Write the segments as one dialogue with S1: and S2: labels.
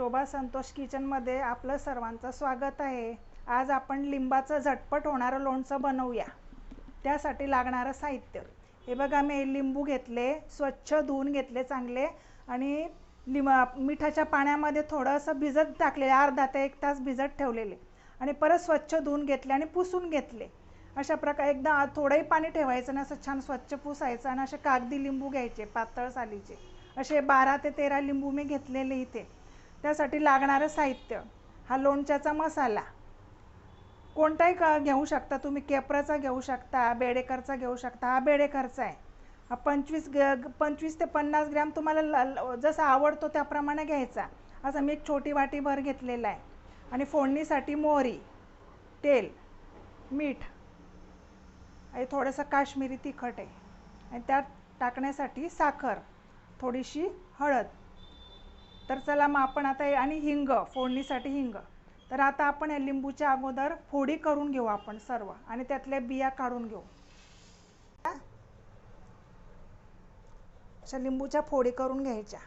S1: शोभा संतोष किचनमध्ये आपलं सर्वांचं स्वागत आहे. आज आपण लिंबाचं झटपट होणारं लोणचं बनवूया. त्यासाठी लागणारं साहित्य. हे बघा मी लिंबू घेतले स्वच्छ धुवून घेतले चांगले आणि लिम मिठाच्या पाण्यामध्ये थोडंसं भिजत टाकले अर्धा ते एक तास भिजत ठेवलेले. आणि परत स्वच्छ धुवून घेतले आणि पुसून घेतले. अशा प्रकारे एकदा थोडंही पाणी ठेवायचं आणि असं छान स्वच्छ पुसायचं आणि असे कागदी लिंबू घ्यायचे पातळ सालीचे. असे बारा ते तेरा लिंबू मी घेतलेले इथे. त्यासाठी लागणारं साहित्य हा लोणच्याचा मसाला. कोणताही क घेऊ शकता तुम्ही केपराचा घेऊ शकता बेडेकरचा घेऊ शकता हा बेडेकरचा आहे. हा पंचवीस ग पंचवीस ते पन्नास ग्रॅम तुम्हाला ल ल जसा आवडतो त्याप्रमाणे घ्यायचा. असं मी एक छोटी वाटी भर घेतलेला आहे. आणि फोडणीसाठी मोहरी तेल मीठ आणि थोडंसं काश्मीरी तिखट आहे. आणि त्यात टाकण्यासाठी साखर थोडीशी हळद. तर चला मग आपण आता हे- आणि हिंग फोडणीसाठी हिंग. तर आता आपण या लिंबूच्या अगोदर फोडी करून घेऊ आपण सर्व आणि त्यातल्या बिया काढून घेऊ. अशा लिंबूच्या फोडी करून घ्यायच्या.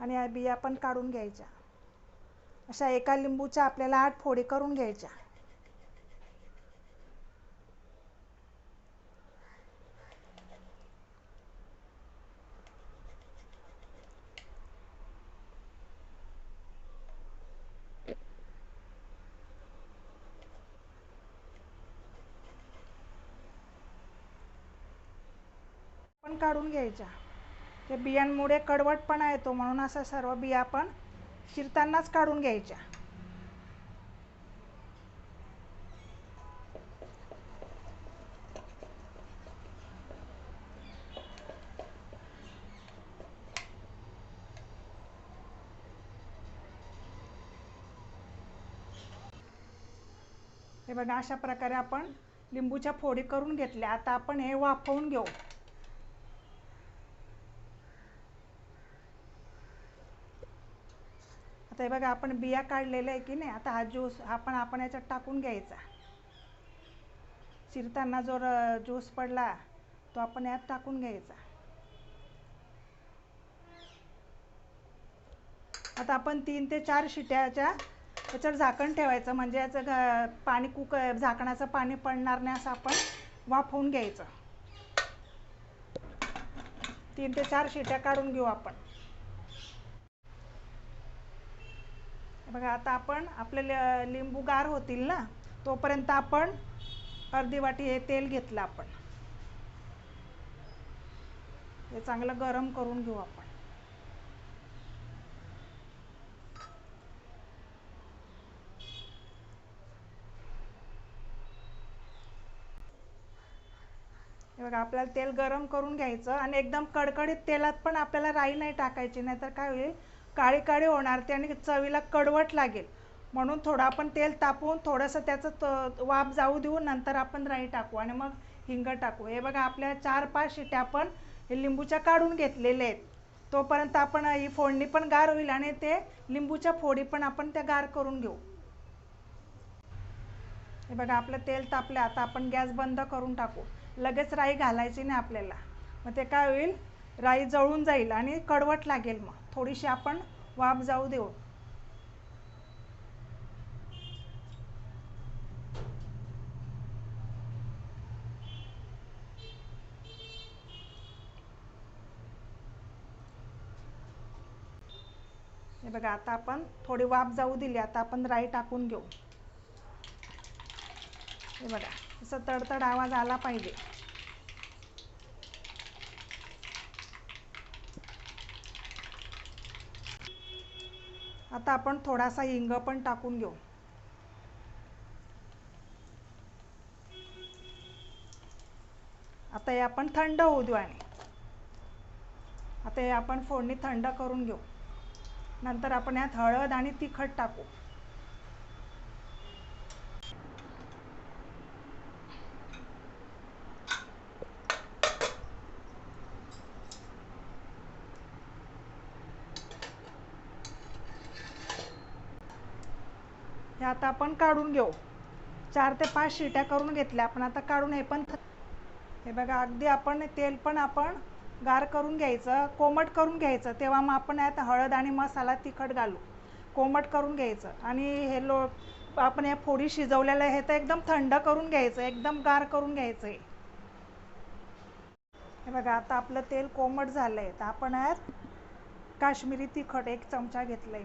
S1: आणि या बिया पण काढून घ्यायच्या. अशा एका लिंबूच्या आपल्याला आठ फोडी करून घ्यायच्या. काढून घ्यायच्या. ते बियांमुळे कडवटपणा येतो म्हणून असं सर्व बिया आपण चिरतानाच काढून घ्यायच्या. हे बघा अशा प्रकारे आपण लिंबूच्या फोडी करून घेतल्या. आता आपण हे वाफवून घेऊ. आता हे बघा आपण बिया काढलेल्या आहे की नाही आता हा ज्यूस हा पण आपण याच्यात टाकून घ्यायचा. चिरताना जो ज्यूस पडला तो आपण यात टाकून घ्यायचा. आता आपण तीन ते चार शिट्याच्या त्याच्यावर झाकण ठेवायचं म्हणजे याचं घ- पाणी कुक झाकणाचं पाणी पडणार नाही असं आपण वाफवून घ्यायचं. तीन ते चार शिट्या काढून घेऊ आपण. बघा आता आपण आपले लिंबू गार होतील ना तोपर्यंत आपण अर्धी वाटी हे तेल घेतलं आपण. हे चांगलं गरम करून घेऊ आपण. हे बघा आपल्याला तेल गरम करून घ्यायचं आणि एकदम कडकडीत तेलात पण आपल्याला राई नाही टाकायची नाहीतर काय होईल? काळी काळी होणार ते आणि चवीला कडवट लागेल. म्हणून थोडं आपण तेल तापवून थोडंसं त्याचं त वाफ जाऊ देऊ नंतर आपण राई टाकू आणि मग हिंग टाकू. हे बघा आपल्या चार पाच शिट्या आपण हे लिंबूच्या काढून घेतलेले आहेत. तोपर्यंत आपण ही फोडणी पण गार होईल आणि ते लिंबूच्या फोडी पण आपण त्या गार करून घेऊ. हे बघा आपलं तेल तापलं आता आपण गॅस बंद करून टाकू. लगेच राई घालायची नाही आपल्याला. मग ते काय होईल? राई जळून जाईल आणि कडवट लागेल मग. थोडीशी आपण वाफ जाऊ देऊ. हे बघा आता आपण थोडी वाफ जाऊ दिली आता आपण राई टाकून घेऊ. हे बघा असं तडतड आवाज आला पाहिजे. आता आपण थोडासा हिंग पण टाकून घेऊ. आता हे आपण थंड होऊ देऊ आणि. आता हे आपण फोडणी थंड करून घेऊ. नंतर आपण यात हळद आणि तिखट टाकू. आता आपण काढून घेऊ. चार ते पाच शिट्या करून घेतल्या आपण आता काढून हे पण हे बघा अगदी आपण तेल पण आपण गार करून घ्यायचं कोमट करून घ्यायचं तेव्हा मग आपण यात हळद आणि मसाला तिखट घालू. कोमट करून घ्यायचं आणि हे लो आपण या फोडी शिजवलेलं आहे हे तर एकदम थंड करून घ्यायचं एकदम गार करून घ्यायचं आहे हे बघा आता आपलं तेल कोमट झालं आहे तर आपण यात काश्मीरी तिखट एक चमचा घेतलं आहे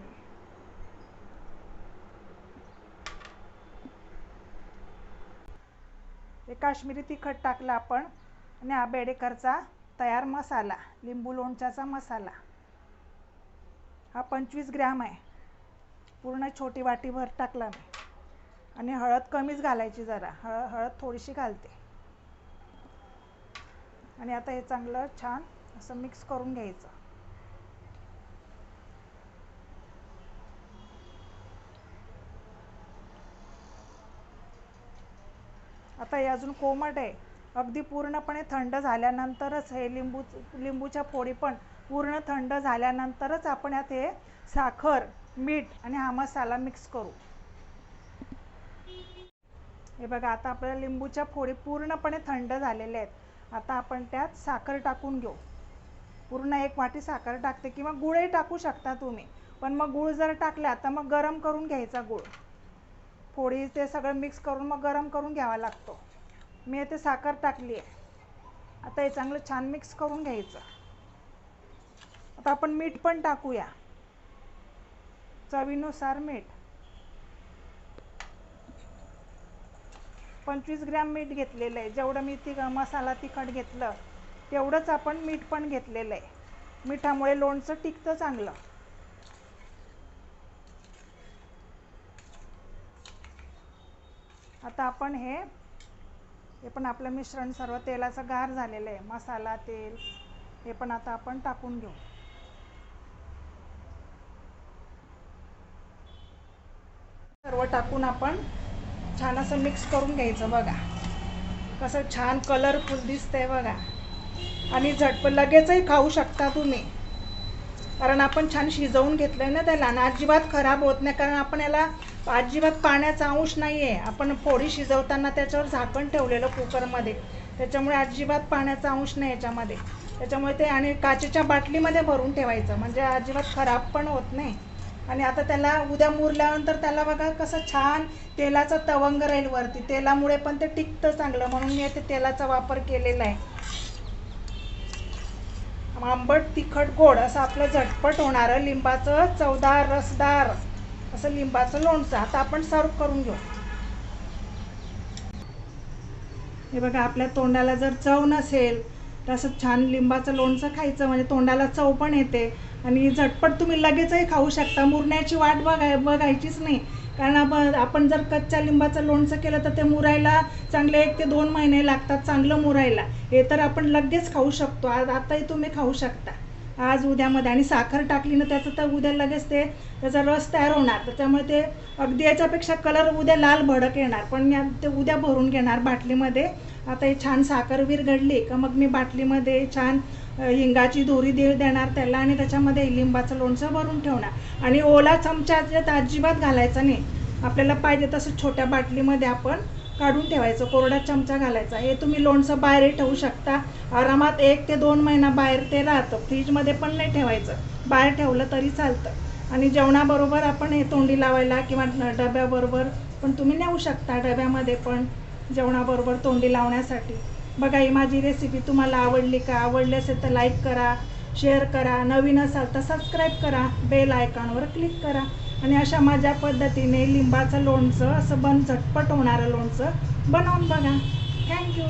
S1: हे काश्मीरी तिखट टाकलं आपण आणि हा बेडेकरचा तयार मसाला लिंबू लोणच्याचा मसाला. हा पंचवीस ग्रॅम आहे. पूर्ण छोटी वाटीभर टाकला मी. आणि हळद कमीच घालायची जरा. हळ हळद थोडीशी घालते. आणि आता हे चांगलं छान असं मिक्स करून घ्यायचं. आता हे अजून कोमट आहे. अगदी पूर्णपणे थंड झाल्यानंतरच हे लिंबू लिंबूच्या फोडी पण पूर्ण थंड झाल्यानंतरच आपण यात हे साखर मीठ आणि हा मसाला मिक्स करू. हे बघा आता आपल्या लिंबूच्या फोडी पूर्णपणे थंड झालेल्या आहेत. आता आपण त्यात साखर टाकून घेऊ. पूर्ण एक वाटी साखर टाकते किंवा गुळही टाकू शकता तुम्ही. पण मग गुळ जर टाकला तर मग गरम करून घ्यायचा गुळ. फोडी ते सगळं मिक्स करून मग गरम करून घ्यावा लागतो. मी येथे साखर टाकली आहे आता हे चांगलं छान मिक्स करून घ्यायचं. आता आपण मीठ पण टाकूया. चवीनुसार मीठ. पंचवीस ग्रॅम मीठ घेतलेलं आहे. जेवढं मी ती मसाला तिखट घेतलं तेवढंच आपण मीठ पण घेतलेलं आहे. मिठामुळे लोणचं टिकतं चांगलं. आता आपण हे हे पण आपलं मिश्रण सर्व तेलाचं गार झालेलं आहे. मसाला तेल हे पण आता आपण टाकून घेऊ. सर्व टाकून आपण छान असं मिक्स करून घ्यायचं बघा. कसं छान कलरफुल दिसतंय बघा. आणि झटपट लगेचही खाऊ शकता तुम्ही. कारण आपण छान शिजवून घेतलंय ना त्याला आणि अजिबात खराब होत नाही. कारण आपण याला अजिबात पाण्याचा अंश नाही आहे आपण फोडी शिजवताना त्याच्यावर झाकण ठेवलेलं कुकरमध्ये. त्याच्यामुळे अजिबात पाण्याचा अंश नाही याच्यामध्ये. त्याच्यामुळे ते आणि काचेच्या बाटलीमध्ये भरून ठेवायचं. म्हणजे अजिबात खराब पण होत नाही. आणि आता त्याला उद्या मुरल्यानंतर त्याला बघा कसं छान तेलाचा तवंग राहील वरती. तेलामुळे पण ते टिकतं चांगलं. म्हणून मी ते तेलाचा वापर केलेला आहे. आंबट तिखट गोड असं आपलं झटपट होणारं लिंबाचं चवदार रसदार. असं लिंबाचं लोणचं आता आपण सर्व करून घेऊ. हे बघा आपल्या तोंडाला जर चव नसेल तर असं छान लिंबाचं लोणचं खायचं म्हणजे तोंडाला चव पण येते. आणि झटपट तुम्ही लगेचही खाऊ शकता. मुरण्याची वाट बघाय बघायचीच नाही. कारण आपण आपण जर कच्च्या लिंबाचं लोणचं केलं तर ते मुरायला चांगले एक ते दोन महिने लागतात चांगलं मुरायला. हे तर आपण लगेच खाऊ शकतो. आज आताही तुम्ही खाऊ शकता. आज उद्यामध्ये आणि साखर टाकली ना त्याचं तर उद्या लगेच ते त्याचा रस तयार होणार. त्याच्यामुळे ते अगदी याच्यापेक्षा कलर उद्या लाल भडक येणार. पण मी ते उद्या भरून घेणार बाटलीमध्ये. आता हे छान साखर विरघडली का मग मी बाटलीमध्ये छान हिंगाची दोरी दे देणार त्याला आणि त्याच्यामध्ये लिंबाचं लोणचं भरून ठेवणार. आणि ओला चमचा त्यात अजिबात घालायचा नाही. आपल्याला पाहिजे तसं छोट्या बाटलीमध्ये आपण काढून ठेवायचं कोरडा चमचा घालायचा. हे तुम्ही लोणचं बाहेरही ठेवू शकता. आरामात एक ते दोन महिना बाहेर ते राहतं. फ्रीजमध्ये पण नाही ठेवायचं. बाहेर ठेवलं तरी चालतं. आणि जेवणाबरोबर आपण हे तोंडी लावायला किंवा डब्याबरोबर पण तुम्ही नेऊ शकता डब्यामध्ये पण जेवणाबरोबर तोंडी लावण्यासाठी. बघा ही माझी रेसिपी तुम्हाला आवडली का? आवडली असेल तर लाईक करा शेअर करा. नवीन असाल तर सबस्क्राईब करा. बेल आयकॉनवर क्लिक करा. आणि अशा माझ्या पद्धतीने लिंबाचं लोणचं असं बन झटपट होणारं लोणचं बनवून बघा. थँक्यू